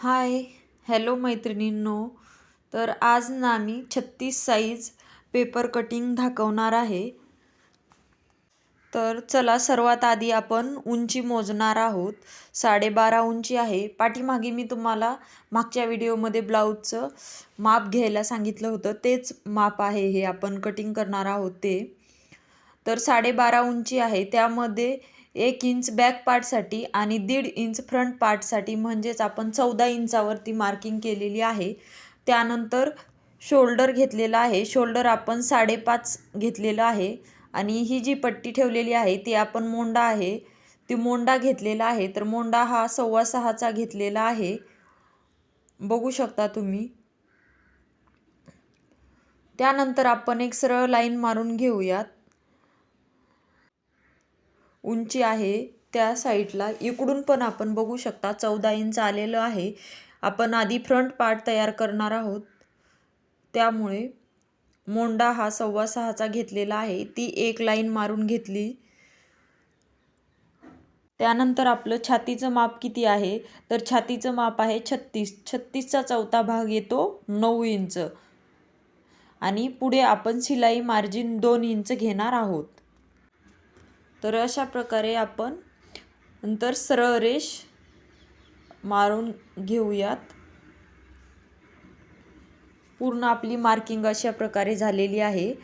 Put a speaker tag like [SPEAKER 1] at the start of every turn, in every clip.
[SPEAKER 1] Hi hello मैत्रिणींनो. तर आज ना मी छत्तीस साईज पेपर कटिंग दाखवणार आहे. तर चला सर्वात आधी आपण उंची मोजणार आहोत. साडेबारा उंची आहे. पाठीमागे मी तुम्हाला मागच्या व्हिडिओमध्ये ब्लाऊजचं माप घ्यायला सांगितलं होतं. तेच माप आहे हे आपण कटिंग करणार आहोत ते. तर साडेबारा उंची आहे. त्यामध्ये एक इंच बॅक पार्टसाठी आणि दीड इंच फ्रंट पार्टसाठी म्हणजेच आपण चौदा इंचावरती मार्किंग केलेली आहे. त्यानंतर शोल्डर घेतलेला आहे. शोल्डर आपण साडेपाच घेतलेलं आहे. आणि ही जी पट्टी ठेवलेली आहे ती आपण मोंडा आहे. ती मोंडा घेतलेला आहे. तर मोंडा हा सव्वा सहाचा घेतलेला आहे. बघू शकता तुम्ही. त्यानंतर आपण एक सरळ लाईन मारून घेऊयात. उंची आहे त्या साईडला इकडून पण आपण बघू शकता चौदा इंच आलेलं आहे. आपण आधी फ्रंट पार्ट तयार करणार आहोत. त्यामुळे मोंडा हा सव्वा सहाचा घेतलेला आहे. ती एक लाईन मारून घेतली. त्यानंतर आपलं छातीचं माप किती आहे? तर छातीचं माप आहे छत्तीस. छत्तीसचा चौथा भाग येतो नऊ इंच. आणि पुढे आपण शिलाई मार्जिन दोन इंच घेणार आहोत. तर अशा प्रकारे आपण नंतर सरळ रेष मारून घेऊयात. पूर्ण आपली मार्किंग अशा प्रकारे झालेली आहे.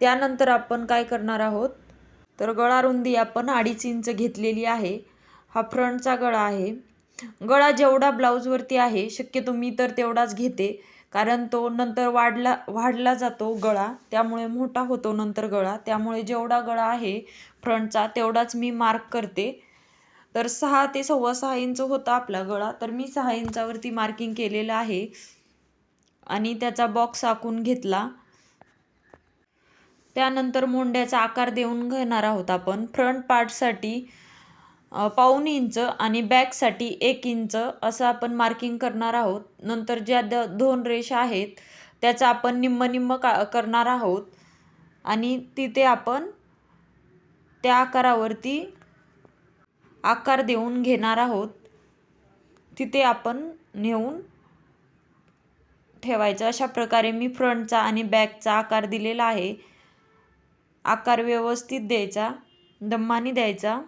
[SPEAKER 1] त्यानंतर आपण काय करणार आहोत? तर गळा रुंदी आपण अडीच इंच घेतलेली आहे. हा फ्रंटचा गळा आहे. गळा जेवढा ब्लाऊजवरती आहे शक्यतो मी तर तेवढाच घेते. कारण तो नंतर वाढला वाढला जातो गळा. त्यामुळे मोठा होतो नंतर गळा. त्यामुळे जेवढा गळा आहे फ्रंटचा तेवढाच मी मार्क करते. तर सहा ते सव्वा सहा इंच होता आपला गळा. तर मी सहा इंचावरती मार्किंग केलेलं आहे. आणि त्याचा बॉक्स आखून घेतला. त्यानंतर मोंड्याचा आकार देऊन घेणार आहोत आपण. फ्रंट पार्टसाठी पाऊन इंच आणि बॅकसाठी एक इंच असं आपण मार्किंग करणार आहोत. नंतर ज्या द दोन रेषा आहेत त्याचा आपण निम्म निम्म का करणार आहोत. आणि तिथे आपण त्या आकारावरती आकार देऊन घेणार आहोत. तिथे आपण नेऊन ठेवायचं. अशा प्रकारे मी फ्रंटचा आणि बॅकचा आकार दिलेला आहे. आकार व्यवस्थित द्यायचा. दम्मानी द्यायचा.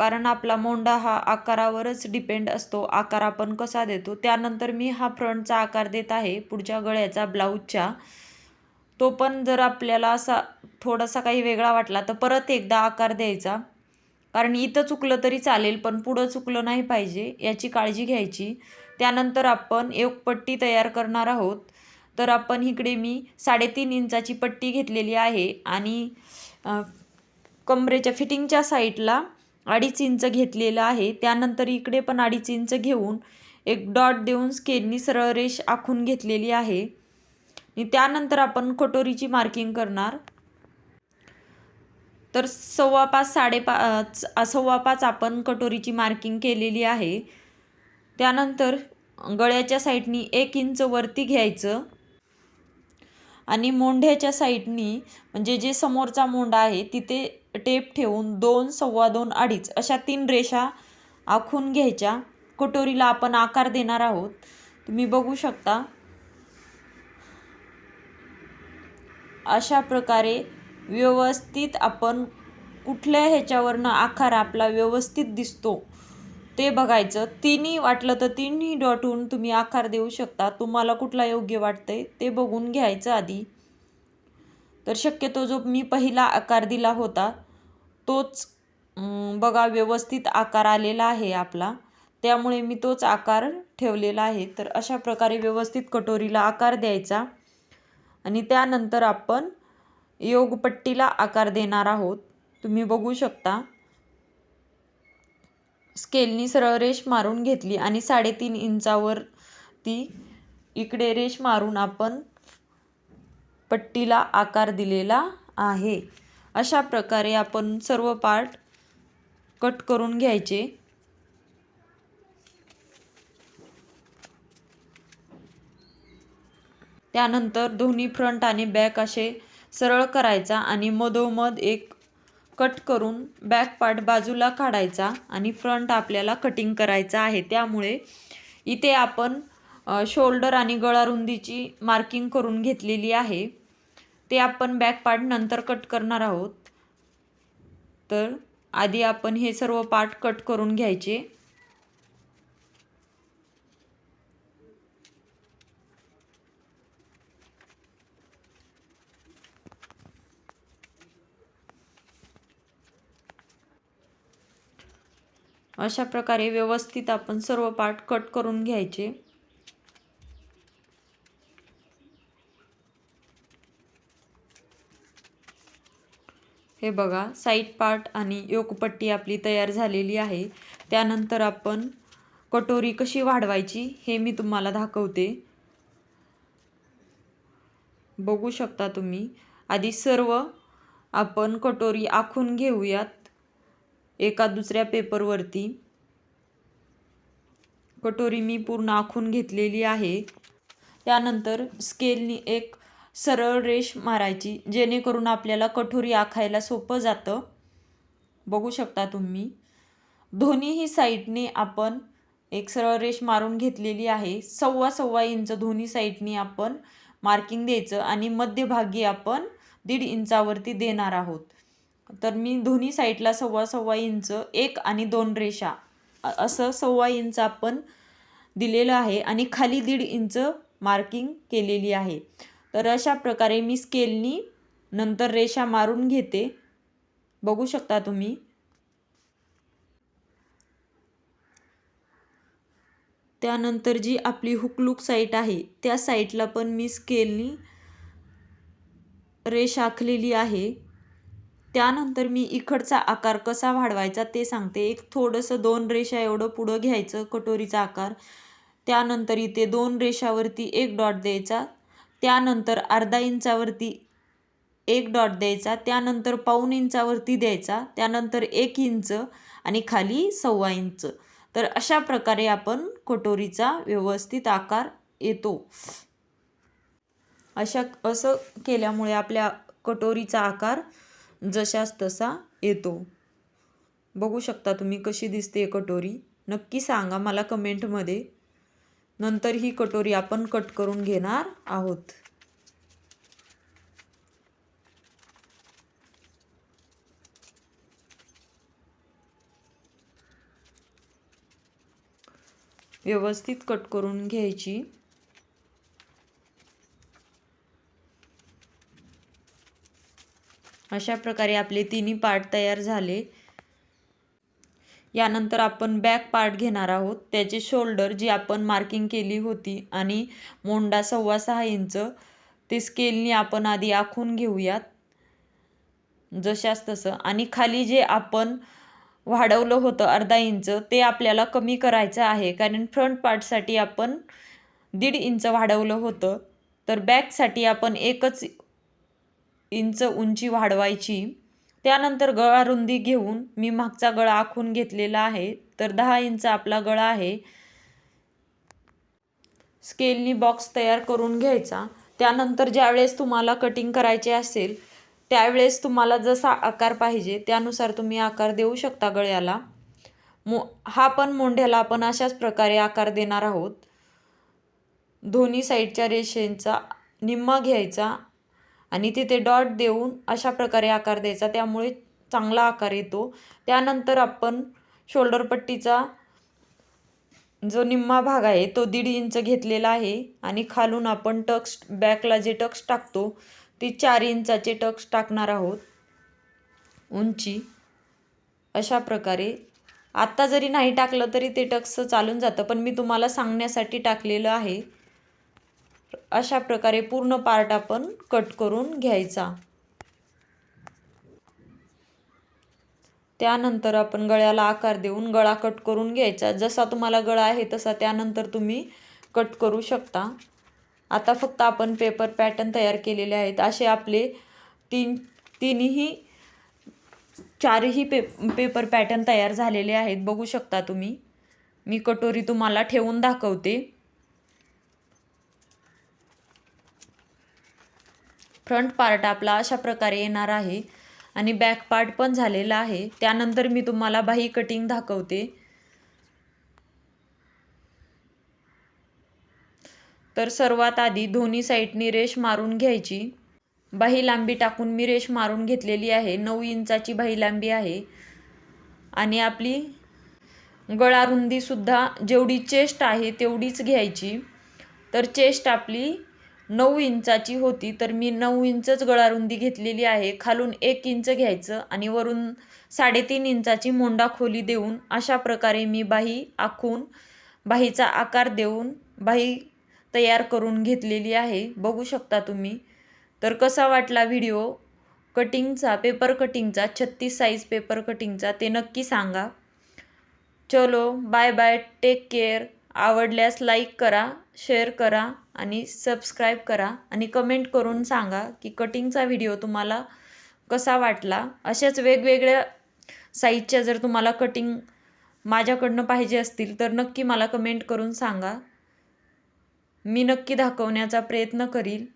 [SPEAKER 1] कारण आपला मोंडा हा आकारावरच डिपेंड असतो. आकार आपण कसा देतो? त्यानंतर मी हा फ्रंटचा आकार देत आहे. पुढच्या गळ्याचा ब्लाऊजच्या तो पण जर आपल्याला असा थोडासा काही वेगळा वाटला तर परत एकदा आकार द्यायचा. कारण इथं चुकलं तरी चालेल पण पुढं चुकलं नाही पाहिजे याची काळजी घ्यायची. त्यानंतर आपण एक पट्टी तयार करणार आहोत. तर आपण इकडे मी साडेतीन इंचाची पट्टी घेतलेली आहे आणि कमरेच्या फिटिंगच्या साईडला अडीच इंच घेतलेलं आहे. त्यानंतर इकडे पण अडीच इंच घेऊन एक डॉट देऊन स्केलनी सरळ रेष आखून घेतलेली आहे. आणि त्यानंतर आपण कटोरीची मार्किंग करणार. तर सव्वा पाच साडेपाच सव्वा पाच आपण कटोरीची मार्किंग केलेली आहे. त्यानंतर गळ्याच्या साईडनी एक इंच वरती घ्यायचं. आणि मोंढ्याच्या साईडनी म्हणजे जे समोरचा मोंढा आहे तिथे टेप ठेवून दोन सव्वा दोन अडीच अशा तीन रेषा आखून घ्यायच्या. कटोरीला आपण आकार देणार आहोत. तुम्ही बघू शकता. अशा प्रकारे व्यवस्थित आपण कुठल्या ह्याच्यावरनं आकार आपला व्यवस्थित दिसतो. ते बघायचं. तिन्ही वाटलं तर तिन्ही डॉटहून तुम्ही आकार देऊ शकता. तुम्हाला कुठला योग्य वाटतंय ते बघून घ्यायचं आधी. तर शक्यतो जो मी पहिला आकार दिला होता तोच बघा व्यवस्थित आकार आलेला आहे आपला. त्यामुळे मी तोच आकार ठेवलेला आहे. तर अशा प्रकारे व्यवस्थित कटोरीला आकार द्यायचा. आणि त्यानंतर आपण योगपट्टीला आकार देणार आहोत. तुम्ही बघू शकता. स्केलनी सरळ रेष मारून घेतली आणि साडेतीन इंचावर ती इकडे रेष मारून आपण पट्टीला आकार दिलेला आहे. अशा प्रकारे आपण सर्व पार्ट कट करून घ्यायचे. त्यानंतर दोन्ही फ्रंट आणि बॅक असे सरळ करायचा आणि मधोमध एक कट करून बॅक पार्ट बाजूला काढायचा आणि फ्रंट आपल्याला कटिंग करायचा आहे. त्यामुळे इथे आपण शोल्डर आणि गळा रुंदीची मार्किंग करून घेतलेली आहे. ते आपण बॅक पार्ट नंतर कट करणार आहोत. तर आधी आपण हे सर्व पार्ट कट करून घ्यायचे. अशा प्रकारे व्यवस्थित आपण सर्व पार्ट कट करून घ्यायचे. हे बघा साईड पार्ट आणि योकपट्टी आपली तयार झालेली आहे. त्यानंतर आपण कटोरी कशी वाढवायची हे मी तुम्हाला दाखवते. बघू शकता तुम्ही. आधी सर्व आपण कटोरी आखून घेऊयात. एका दुसऱ्या पेपरवरती. कटोरी मी पूर्ण आखून घेतलेली आहे. त्यानंतर स्केलनी एक सरळ रेष मारायची जेणेकरून आपल्याला कटोरी आखायला सोपं जातं. बघू शकता तुम्ही. दोन्हीही साईडने आपण एक सरळ रेष मारून घेतलेली आहे. सव्वा सव्वा इंच दोन्ही साईडनी आपण मार्किंग द्यायचं आणि मध्यभागी आपण दीड इंचावरती देणार आहोत. तर मी दोन्ही साईडला सव्वा सव्वा इंच एक आणि दोन रेषा असं सव्वा इंच आपण दिलेलं आहे आणि खाली दीड इंच मार्किंग केलेली आहे. तर अशा प्रकारे मी स्केलनी नंतर रेषा मारून घेते. बघू शकता तुम्ही. त्यानंतर जी आपली हुकलूक साईट आहे त्या साईटला पण मी स्केलनी रेष आखलेली आहे. त्यानंतर मी इकडचा आकार कसा वाढवायचा ते सांगते. एक थोडंसं दोन रेषा एवढं पुढं घ्यायचं कटोरीचा आकार. त्यानंतर इथे दोन रेषावरती एक डॉट द्यायचा. त्यानंतर अर्धा इंचावरती एक डॉट द्यायचा. त्यानंतर पाऊन इंचावरती द्यायचा. त्यानंतर एक इंच आणि खाली सव्वा इंच. तर अशा प्रकारे आपण कटोरीचा व्यवस्थित आकार येतो. अशा असं केल्यामुळे आपल्या कटोरीचा आकार जशास तसा येतो. बघू शकता तुम्ही कशी दिसते कटोरी. नक्की सांगा मला कमेंटमध्ये. नंतर ही कटोरी आपण कट करून घेणार आहोत. व्यवस्थित कट करून घ्यायची. अशा प्रकारे आपले तिन्ही पार्ट तयार झाले. यानंतर आपण बॅक पार्ट घेणार आहोत. त्याचे शोल्डर जी आपण मार्किंग केली होती आणि मोंडा सव्वा सहा इंच ते स्केलनी आपण आधी आखून घेऊयात. जशास तसं. आणि खाली जे आपण वाढवलं होतं अर्धा इंच ते आपल्याला कमी करायचं आहे. कारण फ्रंट पार्टसाठी आपण दीड इंच वाढवलं होतं. तर बॅकसाठी आपण एकच इंच उंची वाढवायची. त्यानंतर गळा रुंदी घेऊन मी मागचा गळा आखून घेतलेला आहे. तर दहा इंच आपला गळा आहे. स्केलनी बॉक्स तयार करून घ्यायचा. त्यानंतर ज्यावेळेस तुम्हाला कटिंग करायचे असेल त्यावेळेस तुम्हाला जसा आकार पाहिजे त्यानुसार तुम्ही आकार देऊ शकता गळ्याला. मो हा पण मोंढ्याला आपण अशाच प्रकारे आकार देणार आहोत. दोन्ही साईडच्या रेषेंचा निम्मा घ्यायचा. आणि तिथे डॉट देऊन अशा प्रकारे आकार द्यायचा. त्यामुळे चांगला आकार येतो. त्यानंतर आपण शोल्डर पट्टीचा जो निम्मा भाग आहे तो दीड इंच घेतलेला आहे. आणि खालून आपण टक्स बॅकला जे टक्स टाकतो ती चार इंचाचे टक्स टाकणार आहोत. उंची अशा प्रकारे. आत्ता जरी नाही टाकलं तरी ते टक्स चालून जातं. पण मी तुम्हाला सांगण्यासाठी टाकलेलं आहे. अशा प्रकारे पूर्ण पार्ट आपण कट करून घ्यायचा. त्यानंतर आपण गळ्याला आकार देऊन गळा कट करून घ्यायचा. जसा तुम्हाला गळा आहे तसा त्यानंतर तुम्ही कट करू शकता. आता फक्त आपण पेपर पॅटर्न तयार केलेले आहेत. असे आपले तीन तिन्ही चारही पे पेपर पॅटर्न तयार झालेले आहेत. बघू शकता तुम्ही. मी कटोरी तुम्हाला ठेवून दाखवते. फ्रंट पार्ट आपला अशा प्रकारे येणार आहे. आणि बॅक पार्ट पण झालेला आहे. त्यानंतर मी तुम्हाला बाही कटिंग दाखवते. तर सर्वात आधी दोन्ही साईडनी रेश मारून घ्यायची. बाही लांबी टाकून मी रेश मारून घेतलेली आहे. नऊ इंचाची बाही लांबी आहे. आणि आपली गळा रुंदीसुद्धा जेवढी चेस्ट आहे तेवढीच घ्यायची. तर चेस्ट आपली नऊ इंचाची होती तर मी नऊ इंचच गळारुंदी घेतलेली आहे. खालून एक इंच घ्यायचं आणि वरून साडेतीन इंचाची मोंडा खोली देऊन अशा प्रकारे मी बाही आखून बाहीचा आकार देऊन बाही तयार करून घेतलेली आहे. बघू शकता तुम्ही. तर कसा वाटला व्हिडिओ? कटिंगचा पेपर कटिंगचा छत्तीस साईज पेपर कटिंगचा ते नक्की सांगा. चलो बाय बाय टेक केअर आवडल्यास लाईक करा शेअर करा. आणि सबस्क्राईब करा आणि कमेंट करून सांगा की कटिंगचा व्हिडिओ तुम्हाला कसा वाटला. अशाच वेगवेगळ्या साईजच्या जर तुम्हाला कटिंग माझ्याकडनं पाहिजे असतील तर नक्की मला कमेंट करून सांगा. मी नक्की दाखवण्याचा प्रयत्न करील.